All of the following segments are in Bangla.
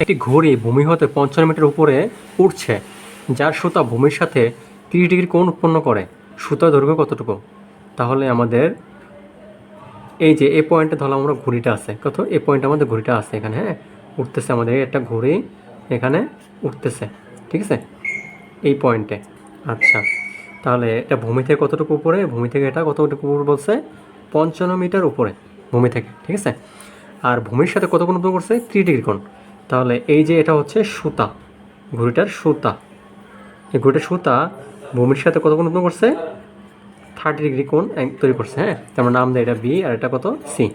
একটি ঘড়ি ভূমি হতে পঞ্চান্ন মিটার উপরে উঠছে যার সুতা ভূমির সাথে তিরিশ ডিগ্রি কোণ উৎপন্ন করে। সুতা দৈর্ঘ্য কতটুকু? তাহলে আমাদের এই যে এই পয়েন্টে ধরলাম আমরা ঘড়িটা আছে। কত? এই পয়েন্টে আমাদের ঘড়িটা আছে এখানে হ্যাঁ? উঠতেছে আমাদের একটা ঘড়ি এখানে উঠতেছে ঠিক আছে? এই পয়েন্টে। আচ্ছা তাহলে এটা ভূমি থেকে কতটুকু উপরে? ভূমি থেকে এটা কতটুকু উপরে বলছে? পঞ্চান্ন মিটার উপরে, ভূমি থেকে, ঠিক আছে? আর ভূমির সাথে কত কোণ করছে? ত্রিশ ডিগ্রি কোণ। তাহলে এই যে এটা হচ্ছে সুতা, ঘড়িটার সুতা। এই ঘড়িটার সুতা ভূমির সাথে কত কোণ করছে? থার্টি ডিগ্রি কোণ তৈরি করছে হ্যাঁ? তার নাম দেয় এটা বি আর এটা কত? সি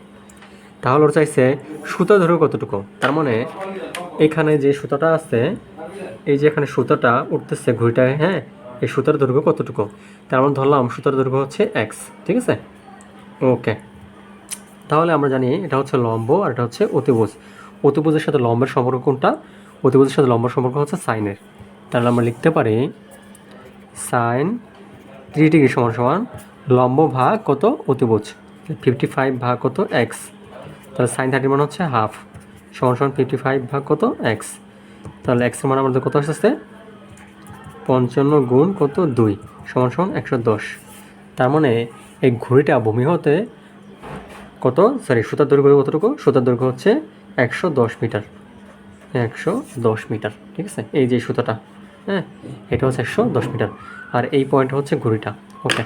তাহলে ওর চাইছে সুতা ধরে কতটুকু? তার মানে এখানে যে সুতাটা আছে, এই যে এখানে সুতাটা উঠতেছে ঘড়িটায় হ্যাঁ? এই সুতার দৈর্ঘ্য কতটুকু? তার মানে ধরলাম সুতার দৈর্ঘ্য হচ্ছে এক্স ঠিক আছে? ওকে তাহলে আমরা জানি এটা হচ্ছে লম্ব আর এটা হচ্ছে অতিভুজ। অতিভুজের সাথে লম্বের সম্পর্ক কোনটা? অতিভুজের সাথে লম্বের সম্পর্ক হচ্ছে সাইনের। তাহলে আমরা লিখতে পারি, সাইন থ্রি ডিগ্রি সমান সমান লম্ব ভাগ কত অতিভুজ? ফিফটি ফাইভ ভাগ কত এক্স তাহলে সাইন থার্টি মান হচ্ছে হাফ সমান সমান ফিফটি ফাইভ ভাগ কত এক্স তাহলে এক্সের মান আমাদের কত আসছে? পঞ্চান্ন গুণ কত দুই সমান সমান একশো দশ। তার মানে এই ঘড়িটা ভূমি হতে কত? সরি সুতার দৈর্ঘ্য কতটুকু? সুতার দৈর্ঘ্য হচ্ছে একশো দশ মিটার। একশো দশ মিটার, ঠিক আছে? এই যে সুতোটা হ্যাঁ? এটা হচ্ছে একশো দশ মিটার। আর এই পয়েন্ট হচ্ছে ঘুড়িটা ওকে